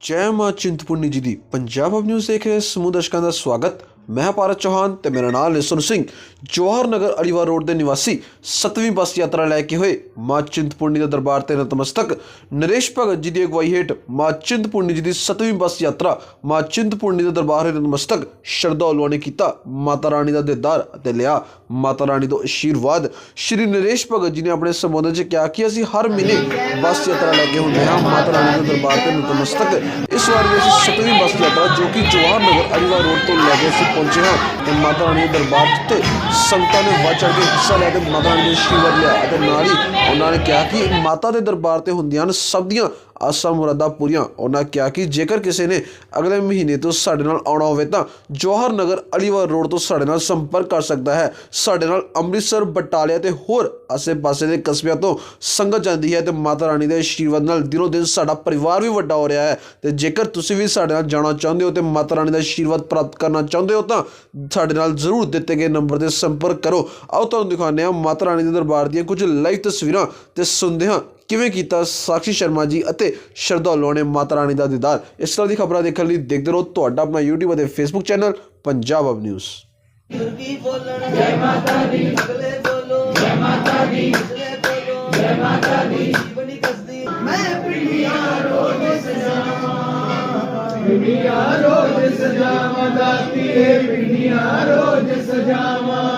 ਜੈ ਮਾਂ ਚਿੰਤਪੁਰਨੀ ਜੀ ਦੀ ਪੰਜਾਬ ਅਬ ਨਿਊਜ਼ ਦੇਖ ਰਹੇ ਸਮੂਹ ਦਰਸ਼ਕਾਂ ਦਾ ਸਵਾਗਤ। ਮੈਂ ਭਾਰਤ ਚੌਹਾਨ ਤੇ ਮੇਰਾ ਨਾਮ ਲਿਸਨ ਸਿੰਘ। ਜਵਾਹਰ ਨਗਰ ਅਲੀਵਾਰ ਰੋਡ ਦੇ ਨਿਵਾਸੀ 7ਵੀਂ ਬੱਸ ਯਾਤਰਾ ਲੈ ਕੇ ਹੋਏ ਮਾਂ ਚਿੰਤਪੁਰਨੀ ਦੇ ਦਰਬਾਰ ਤੇ ਨਤਮਸਤਕ। ਨਰੇਸ਼ ਭਗਤ ਜੀ ਦੀ ਅਗਵਾਈ ਹੇਠ ਮਾਂ ਚਿੰਤਪੁਰਨੀ ਜੀ ਦੀ 7ਵੀਂ ਬੱਸ ਯਾਤਰਾ ਮਾਂ ਚਿੰਤਪੁਰਨੀ ਦੇ ਦਰਬਾਰ ਹੇਠ ਨਤਮਸਤਕ ਸ਼ਰਧਾਲੂਆਂ ਨੇ ਕੀਤਾ, ਮਾਤਾ ਰਾਣੀ ਦਾ ਦੀਦਾਰ ਅਤੇ ਲਿਆ ਮਾਤਾ ਰਾਣੀ ਤੋਂ ਆਸ਼ੀਰਵਾਦ ਸ਼੍ਰੀ ਨਰੇਸ਼ ਭਗਤ ਜੀ ਨੇ ਆਪਣੇ ਸੰਬੋਧਨ 'ਚ ਕਿਹਾ ਕਿ ਅਸੀਂ ਹਰ ਮਹੀਨੇ ਬੱਸ ਯਾਤਰਾ ਲੈ ਕੇ ਹੁੰਦੇ ਹਾਂ, ਮਾਤਾ ਰਾਣੀ ਦੇ ਦਰਬਾਰ ਤੇ ਨਤਮਸਤਕ। ਇਸ ਵਾਰ ਵੀ ਅਸੀਂ 7ਵੀਂ ਬੱਸ ਯਾਤਰਾ ਜੋ ਕਿ ਜਵਾਹਰ ਨਗਰ ਅਲੀਵਾਰ ਰੋਡ ਤੋਂ ਲੈ ਕੇ ਪਹੁੰਚੇ ਹਾਂ ਤੇ ਮਾਤਾ ਰਾਣੀ ਦੇ ਦਰਬਾਰ ਤੇ ਸੰਗਤਾਂ ਨੇ ਵੱਧ ਚੜ ਕੇ ਹਿੱਸਾ ਲਿਆ ਤੇ ਮਾਤਾ ਰਾਣੀ ਦੇ ਆਸ਼ੀਰਵਾਦ ਲਿਆ। ਅਤੇ ਨਾਲ ਹੀ ਉਹਨਾਂ ਨੇ ਕਿਹਾ ਕਿ ਮਾਤਾ ਦੇ ਦਰਬਾਰ ਤੇ ਹੁੰਦੀਆਂ ਹਨ ਸਭ ਦੀਆਂ ਆਸਾਂ ਮੁਰਾਦਾਂ ਪੂਰੀਆਂ। ਉਹਨਾਂ ਕਿਹਾ ਕਿ ਜੇਕਰ ਕਿਸੇ ਨੇ ਅਗਲੇ ਮਹੀਨੇ ਤੋਂ ਸਾਡੇ ਨਾਲ ਆਉਣਾ ਹੋਵੇ ਤਾਂ ਜੋਹਰ ਨਗਰ ਅਲੀਵਾਰ ਰੋਡ ਤੋਂ ਸਾਡੇ ਨਾਲ ਸੰਪਰਕ ਕਰ ਸਕਦਾ ਹੈ। ਸਾਡੇ ਨਾਲ ਅੰਮ੍ਰਿਤਸਰ ਬਟਾਲਿਆ ਤੇ ਹੋਰ ਆਸੇ-ਪਾਸੇ ਦੇ ਕਸਬਿਆਂ ਤੋਂ ਸੰਗਤ ਜਾਂਦੀ ਹੈ ਤੇ ਮਾਤਾ ਰਾਣੀ ਦੇ ਆਸ਼ੀਰਵਾਦ ਨਾਲ ਦਿਨੋ ਦਿਨ ਸਾਡਾ ਪਰਿਵਾਰ ਵੀ ਵੱਡਾ ਹੋ ਰਿਹਾ ਹੈ। ਤੇ ਜੇਕਰ ਤੁਸੀਂ ਵੀ ਸਾਡੇ ਨਾਲ ਜਾਣਾ ਚਾਹੁੰਦੇ ਹੋ ਤੇ ਮਾਤਾ ਰਾਣੀ ਦਾ ਆਸ਼ੀਰਵਾਦ ਪ੍ਰਾਪਤ ਕਰਨਾ ਚਾਹੁੰਦੇ ਹੋ ਤਾਂ ਸਾਡੇ ਨਾਲ ਜ਼ਰੂਰ ਦਿੱਤੇ ਗਏ ਨੰਬਰ ਤੇ ਸੰਪਰਕ ਕਰੋ। ਆਓ ਤੁਹਾਨੂੰ ਦਿਖਾਉਂਦੇ ਹਾਂ ਮਾਤਾ ਰਾਣੀ ਦੇ ਦਰਬਾਰ ਦੀਆਂ ਕੁਝ ਲਾਈਵ ਤਸਵੀਰਾਂ ਤੇ ਸੁਣਦੇ ਹਾਂ ਕਿਵੇਂ ਕੀਤਾ ਸਾਕਸ਼ੀ ਸ਼ਰਮਾ ਜੀ ਅਤੇ ਸ਼ਰਧਾਲੂਆਂ ਨੇ ਮਾਤਾ ਰਾਣੀ ਦਾ ਦੀਦਾਰ? ਇਸ ਤਰ੍ਹਾਂ ਦੀ ਖਬਰਾਂ ਦੇਖਣ ਲਈ ਦੇਖਦੇ ਰਹੋ ਤੁਹਾਡਾ ਆਪਣਾ YouTube ਅਤੇ Facebook ਚੈਨਲ ਪੰਜਾਬ ਅਬ ਨਿਊਜ਼ ਦੁਰਗੀ ਬੋਲਣ ਜੈ ਮਾਤਾ ਦੀ ਅਗਲੇ ਬੋਲੋ। ਜੈ ਮਾਤਾ ਦੀ ਅਗਲੇ ਬੋਲੋ। ਜੈ ਮਾਤਾ ਦੀ। ਬਣੀ ਕਸਦੀ ਮੈਂ ਪਿੰਡੀਆਂ ਰੋਜ਼ ਸਜਾਵਾਂ। ਪਿੰਡੀਆਂ ਰੋਜ਼ ਸਜਾਵਾਂ ਦਾਤੀ ਏ ਪਿੰਡੀਆਂ ਰੋਜ਼ ਸਜਾਵਾਂ।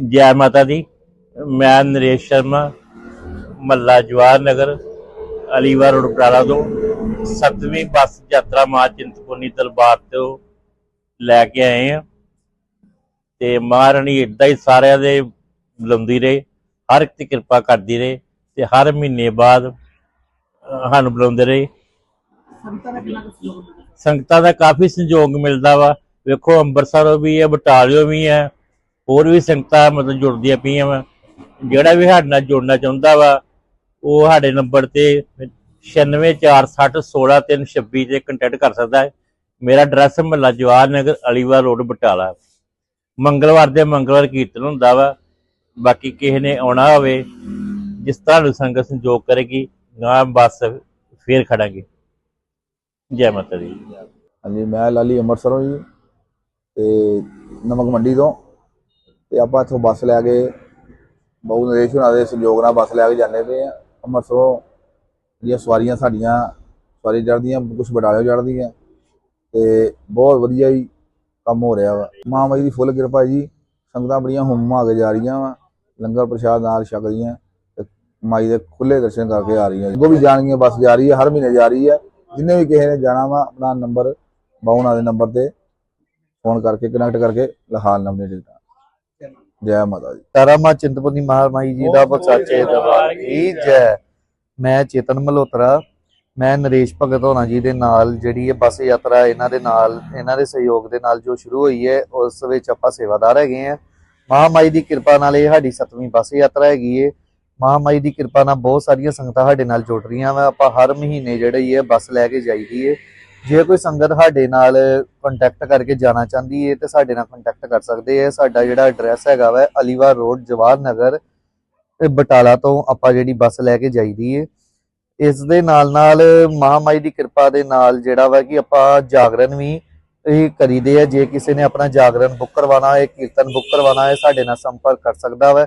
ਜੈ ਮਾਤਾ ਦੀ। ਮੈਂ ਨਰੇਸ਼ ਸ਼ਰਮਾ ਮੱਲਾ ਜਵਾਹਰ ਨਗਰ ਅਲੀਵਾਰ ਰੋਡ ਬਟਾਲਾ ਤੋਂ ਸੱਤਵੀਂ ਬੱਸ ਯਾਤਰਾ ਮਾਂ ਚਿੰਤਪੁਰਨੀ ਦਰਬਾਰ ਤੋਂ ਲੈ ਕੇ ਆਏ ਆ ਤੇ ਮਹਾਰਾਣੀ ਏਦਾਂ ਹੀ ਸਾਰਿਆਂ ਦੇ ਬੁਲਾਉਂਦੀ ਰਹੇ ਹਰ ਇੱਕ ਦੀ ਕਿਰਪਾ ਕਰਦੀ ਰਹੇ ਤੇ ਹਰ ਮਹੀਨੇ ਬਾਅਦ ਸਾਨੂੰ ਬੁਲਾਉਂਦੇ ਰਹੇ। ਸੰਗਤਾਂ ਦਾ ਕਾਫੀ ਸੰਯੋਗ ਮਿਲਦਾ ਵਾ। ਵੇਖੋ ਅੰਮ੍ਰਿਤਸਰੋਂ ਵੀ ਹੈ ਬਟਾਲਿਓ ਵੀ ਹੈ ਹੋਰ ਵੀ ਸੰਗਤਾਂ ਮਤਲਬ ਜੁੜਦੀਆਂ ਪਈਆਂ ਵਾ। ਜਿਹੜਾ ਵੀ ਸਾਡੇ ਨਾਲ ਜੁੜਨਾ ਚਾਹੁੰਦਾ ਵਾ, ਉਹ ਸਾਡੇ ਨੰਬਰ ਤੇ 9646616326 ਤੇ ਕੰਟੈਕਟ ਕਰ ਸਕਦਾ ਹੈ। ਮੇਰਾ ਐਡਰੈਸ ਮਹੱਲਾ ਜਵਾਹਰ ਨਗਰ ਅਲੀਵਾਰ ਰੋਡ, ਬਟਾਲਾ। ਮੰਗਲਵਾਰ ਦੇ ਮੰਗਲਵਾਰ ਕੀਰਤਨ ਹੁੰਦਾ ਵਾ। ਬਾਕੀ ਕਿਸੇ ਨੇ ਆਉਣਾ ਹੋਵੇ, ਜਿਸ ਤਰ੍ਹਾਂ ਨੂੰ ਸੰਗਤ ਸੰਜੋਗ ਕਰੇਗੀ ਗਾਂ ਬੱਸ ਫੇਰ ਖੜਾਂਗੇ। ਜੈ ਮਾਤਾ ਦੀ। ਹਾਂਜੀ, ਮੈਂ ਲਾਲੀ ਅੰਮ੍ਰਿਤਸਰੋਂ ਜੀ, ਤੇ ਨਮਕ ਮੰਡੀ ਤੋਂ। ਤੇ ਆਪਾਂ ਇੱਥੋਂ ਬੱਸ ਲੈ ਕੇ ਬਹੁ ਨਰੇਸ਼ ਹੁਣਾਂ ਦੇ ਸਹਿਯੋਗ ਨਾਲ ਬੱਸ ਲੈ ਕੇ ਜਾਂਦੇ ਪਏ ਆ। ਅੰਮ੍ਰਿਤਸਰੋਂ ਜਿਹੜੀਆਂ ਸਵਾਰੀਆਂ ਸਾਡੀਆਂ, ਸਵਾਰੀ ਚੜ੍ਹਦੀਆਂ ਕੁਝ ਬਟਾਲਿਓ ਚੜ੍ਹਦੀਆਂ ਤੇ ਬਹੁਤ ਵਧੀਆ ਹੀ ਕੰਮ ਹੋ ਰਿਹਾ ਵਾ। ਮਾਂ ਮਾਈ ਦੀ ਫੁੱਲ ਕਿਰਪਾ ਜੀ, ਸੰਗਤਾਂ ਬੜੀਆਂ ਹੁਮ ਆ ਕੇ ਜਾ ਰਹੀਆਂ ਵਾ, ਲੰਗਰ ਪ੍ਰਸ਼ਾਦ ਨਾਲ ਛਕਦੀਆਂ ਤੇ ਮਾਈ ਦੇ ਖੁੱਲੇ ਦਰਸ਼ਨ ਕਰਕੇ ਆ ਰਹੀਆਂ ਅੱਗੋਂ ਵੀ ਜਾਣਗੀਆਂ ਬੱਸ ਜਾ ਰਹੀ ਹੈ ਹਰ ਮਹੀਨੇ ਜਾ ਰਹੀ ਹੈ ਜਿੰਨੇ ਵੀ ਕਿਸੇ ਨੇ ਜਾਣਾ ਵਾ, ਆਪਣਾ ਨੰਬਰ ਬਾਉਣਾ ਦੇ ਨੰਬਰ ਤੇ ਫੋਨ ਕਰਕੇ, ਕਨੈਕਟ ਕਰਕੇ ਲਹਾਲ ਨੰਬਰ ਟਿਕਟਾਂ ਜੈ ਮਾਤਾ ਦੀ ਤਾਰਾ ਮਾਂ ਚਿੰਤਪੁਰਨੀ ਮਹਾਮਾਈ ਜੀ ਦਾ ਬਚਾਚੇ ਦਰਬਾਰ ਕੀ ਜੈ। ਮੈਂ ਚੇਤਨ ਮਲਹੋਤਰਾ ਮੈਂ ਨਰੇਸ਼ ਭਗਤ ਹੋਣਾ ਜੀ ਦੇ ਨਾਲ ਜਿਹੜੀ ਇਹ ਬੱਸ ਯਾਤਰਾ ਇਹਨਾਂ ਦੇ ਨਾਲ ਇਹਨਾਂ ਦੇ ਸਹਿਯੋਗ ਦੇ ਨਾਲ ਜੋ ਸ਼ੁਰੂ ਹੋਈ ਹੈ ਉਸ ਵਿੱਚ ਆਪਾਂ ਸੇਵਾਦਾਰ ਹੈਗੇ ਆ ਮਹਾਮਾਈ ਦੀ ਕਿਰਪਾ ਨਾਲ ਇਹ ਸਾਡੀ ਸੱਤਵੀਂ ਬੱਸ ਯਾਤਰਾ ਹੈਗੀ ਹੈ ਮਹਾਮਾਈ ਦੀ ਕਿਰਪਾ ਨਾਲ ਬਹੁਤ ਸਾਰੀਆਂ ਸੰਗਤਾਂ ਸਾਡੇ ਨਾਲ ਜੁੜ ਰਹੀਆਂ ਵਾ। ਆਪਾਂ ਹਰ ਮਹੀਨੇ ਜਿਹੜੀ ਹੈ ਬੱਸ ਲੈ ਕੇ ਜਾਈਦੀ ਹੈ ਜੇ ਕੋਈ ਸੰਗਤ ਸਾਡੇ ਨਾਲ ਕੰਟੈਕਟ ਕਰਕੇ ਜਾਣਾ ਚਾਹੁੰਦੀ ਹੈ ਤੇ ਸਾਡੇ ਨਾਲ ਕੰਟੈਕਟ ਕਰ ਸਕਦੇ ਹੈ ਸਾਡਾ ਜਿਹੜਾ ਐਡਰੈਸ ਹੈਗਾ ਵਾ ਅਲੀਵਾਰ ਰੋਡ, ਜਵਾਹਰ ਨਗਰ, ਤੇ ਬਟਾਲਾ ਤੋਂ ਆਪਾਂ ਜਿਹੜੀ ਬੱਸ ਲੈ ਕੇ ਜਾਈਦੀ ਹੈ ਇਸ ਦੇ ਨਾਲ ਨਾਲ ਮਹਾਮਾਈ ਦੀ ਕਿਰਪਾ ਦੇ ਨਾਲ ਜਿਹੜਾ ਵਾ ਕਿ ਆਪਾਂ ਜਾਗਰਣ ਵੀ ਇਹ ਕਰੀਦੇ ਆ। ਜੇ ਕਿਸੇ ਨੇ ਆਪਣਾ ਜਾਗਰਣ ਬੁੱਕ ਕਰਵਾਉਣਾ ਹੈ ਕੀਰਤਨ ਬੁੱਕ ਕਰਵਾਉਣਾ ਹੈ ਸਾਡੇ ਨਾਲ ਸੰਪਰਕ ਕਰ ਸਕਦਾ ਵਾ।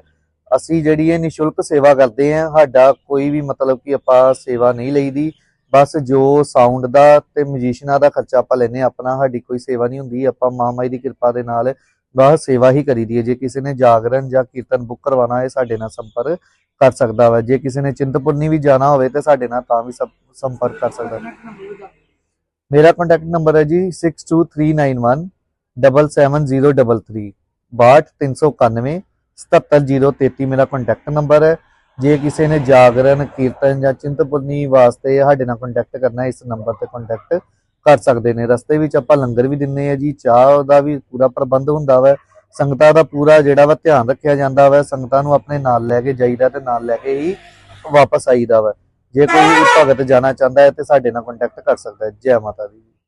ਅਸੀਂ ਜਿਹੜੀ ਇਹ ਨਿਸ਼ੁਲਕ ਸੇਵਾ ਕਰਦੇ ਆ, ਸਾਡਾ ਕੋਈ ਵੀ ਮਤਲਬ ਕਿ ਆਪਾਂ ਸੇਵਾ ਨਹੀਂ ਲਈਦੀ। ਬਸ ਜੋ ਸਾਊਂਡ ਦਾ ਤੇ ਮਿਊਜੀਸ਼ੀਨਾਂ ਦਾ ਖਰਚਾ ਆਪਾਂ ਲੈਨੇ ਆ ਆਪਣਾ ਸਾਡੀ ਕੋਈ ਸੇਵਾ ਨਹੀਂ ਹੁੰਦੀ, ਆਪਾਂ ਮਹਾਮਾਈ ਦੀ ਕਿਰਪਾ ਦੇ ਨਾਲ ਬਸ ਸੇਵਾ ਹੀ ਕਰੀਦੀ ਹੈ। ਜੇ ਕਿਸੇ ਨੇ ਜਾਗਰਣ ਜਾਂ ਕੀਰਤਨ ਬੁੱਕ ਕਰਵਾਉਣਾ ਹੈ, ਸਾਡੇ ਨਾਲ ਸੰਪਰਕ ਕਰ ਸਕਦਾ ਵਾ। ਜੇ ਕਿਸੇ ਨੇ ਚਿੰਤਪੁਰਨੀ ਵੀ ਜਾਣਾ ਹੋਵੇ, ਤੇ ਸਾਡੇ ਨਾਲ ਤਾਂ ਵੀ ਸੰ- ਸੰਪਰਕ ਕਰ ਸਕਦਾ। ਮੇਰਾ ਕੰਟੈਕਟ ਨੰਬਰ ਹੈ ਜੀ 62391 77033 62391 77033 ਮੇਰਾ ਕੰਟੈਕਟ ਨੰਬਰ ਹੈ ਜੇ ਕਿਸੇ ਨੇ ਜਾਗਰਣ, ਕੀਰਤਨ ਜਾਂ ਚਿੰਤਪੁਰਨੀ ਵਾਸਤੇ ਸਾਡੇ ਨਾਲ ਕੰਟੈਕਟ ਕਰਨਾ, ਇਸ ਨੰਬਰ ਤੇ ਕੰਟੈਕਟ ਕਰ ਸਕਦੇ ਨੇ। ਰਸਤੇ ਵਿੱਚ ਆਪਾਂ ਲੰਗਰ ਵੀ ਦਿੰਨੇ ਆ ਜੀ, ਚਾਹ ਦਾ ਵੀ ਪੂਰਾ ਪ੍ਰਬੰਧ ਹੁੰਦਾ ਵਾ। ਸੰਗਤਾਂ ਦਾ ਪੂਰਾ ਜਿਹੜਾ ਵਾ ਧਿਆਨ ਰੱਖਿਆ ਜਾਂਦਾ ਵਾ। ਸੰਗਤਾਂ ਨੂੰ ਆਪਣੇ ਨਾਲ ਲੈ ਕੇ ਜਾਈਦਾ ਤੇ ਨਾਲ ਲੈ ਕੇ ਹੀ ਵਾਪਸ ਆਈਦਾ ਵਾ। ਜੇ ਕੋਈ ਭਗਤ ਜਾਣਾ ਚਾਹੁੰਦਾ ਹੈ ਤੇ ਸਾਡੇ ਨਾਲ ਕੰਟੈਕਟ ਕਰ ਸਕਦਾ ਹੈ। ਜੈ ਮਾਤਾ ਦੀ।